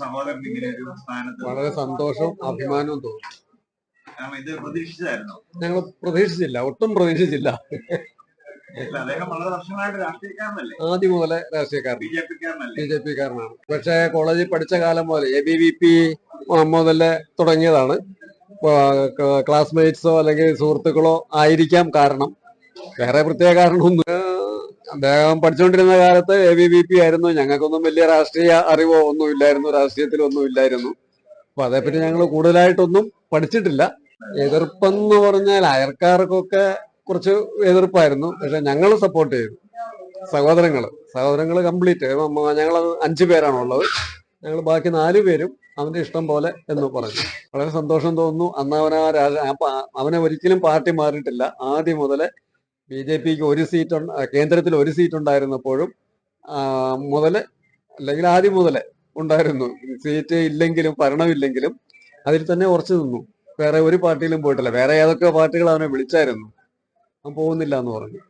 സഹോദരൻ ഇങ്ങനെ ഒരു സ്ഥാനത്ത് വളരെ സന്തോഷവും അഭിമാനവും തോന്നി. കാരണം ഇത് പ്രതീക്ഷിച്ചതായിരുന്നു. ഞങ്ങൾ പ്രതീക്ഷിച്ചില്ല ഒട്ടും പ്രതീക്ഷിച്ചില്ല. അദ്ദേഹം വളരെ വർഷമായിട്ട് രാഷ്ട്രീയക്കാരനല്ലേ? ആദ്യം മുതലേ രാഷ്ട്രീയക്കാരൻ. ബി ജെ പിക്കാരനല്ലേ? ബി ജെ പി കാരനാണ് പക്ഷേ കോളേജിൽ പഠിച്ച കാലം മുതൽ എ ബി വി പി മുതലേ തുടങ്ങിയതാണ്. ക്ലാസ്മേറ്റ്സോ അല്ലെങ്കിൽ സുഹൃത്തുക്കളോ ആയിരിക്കാം കാരണം. വേറെ പ്രത്യേക കാരണമൊന്നും അദ്ദേഹം പഠിച്ചുകൊണ്ടിരുന്ന കാലത്ത് എ ബി പി ആയിരുന്നു. ഞങ്ങൾക്കൊന്നും വലിയ രാഷ്ട്രീയ അറിവോ ഒന്നും ഇല്ലായിരുന്നു രാഷ്ട്രീയത്തിലൊന്നും ഇല്ലായിരുന്നു അപ്പൊ അതേപ്പറ്റി ഞങ്ങൾ കൂടുതലായിട്ടൊന്നും പഠിച്ചിട്ടില്ല. എതിർപ്പെന്ന് പറഞ്ഞാൽ അയൽക്കാർക്കൊക്കെ കുറച്ച് എതിർപ്പായിരുന്നു. പക്ഷെ ഞങ്ങൾ സപ്പോർട്ട് ചെയ്തു. സഹോദരങ്ങൾ സഹോദരങ്ങൾ കംപ്ലീറ്റ് ഞങ്ങൾ അഞ്ചു പേരാണുള്ളത്. ഞങ്ങൾ ബാക്കി നാല് പേരും അവന്റെ ഇഷ്ടം പോലെ എന്ന് പറഞ്ഞു. വളരെ സന്തോഷം തോന്നുന്നു. അന്ന് അവൻ രാജ- അവനെ ഒരിക്കലും പാർട്ടി മാറിയിട്ടില്ല. ആദ്യം മുതലേ ബി ജെ പിക്ക് ഒരു സീറ്റ് കേന്ദ്രത്തിൽ ഒരു സീറ്റ് ഉണ്ടായിരുന്നപ്പോഴും മുതൽ അല്ലെങ്കിൽ ആദ്യം മുതൽ ഉണ്ടായിരുന്നു. സീറ്റ് ഇല്ലെങ്കിലും ഭരണമില്ലെങ്കിലും അതിൽ തന്നെ ഉറച്ചു നിന്നു. വേറെ ഒരു പാർട്ടിയിലും പോയിട്ടില്ല. വേറെ ഏതൊക്കെ പാർട്ടികൾ അവനെ വിളിച്ചായിരുന്നു? അവൻ പോകുന്നില്ല എന്ന് പറഞ്ഞു.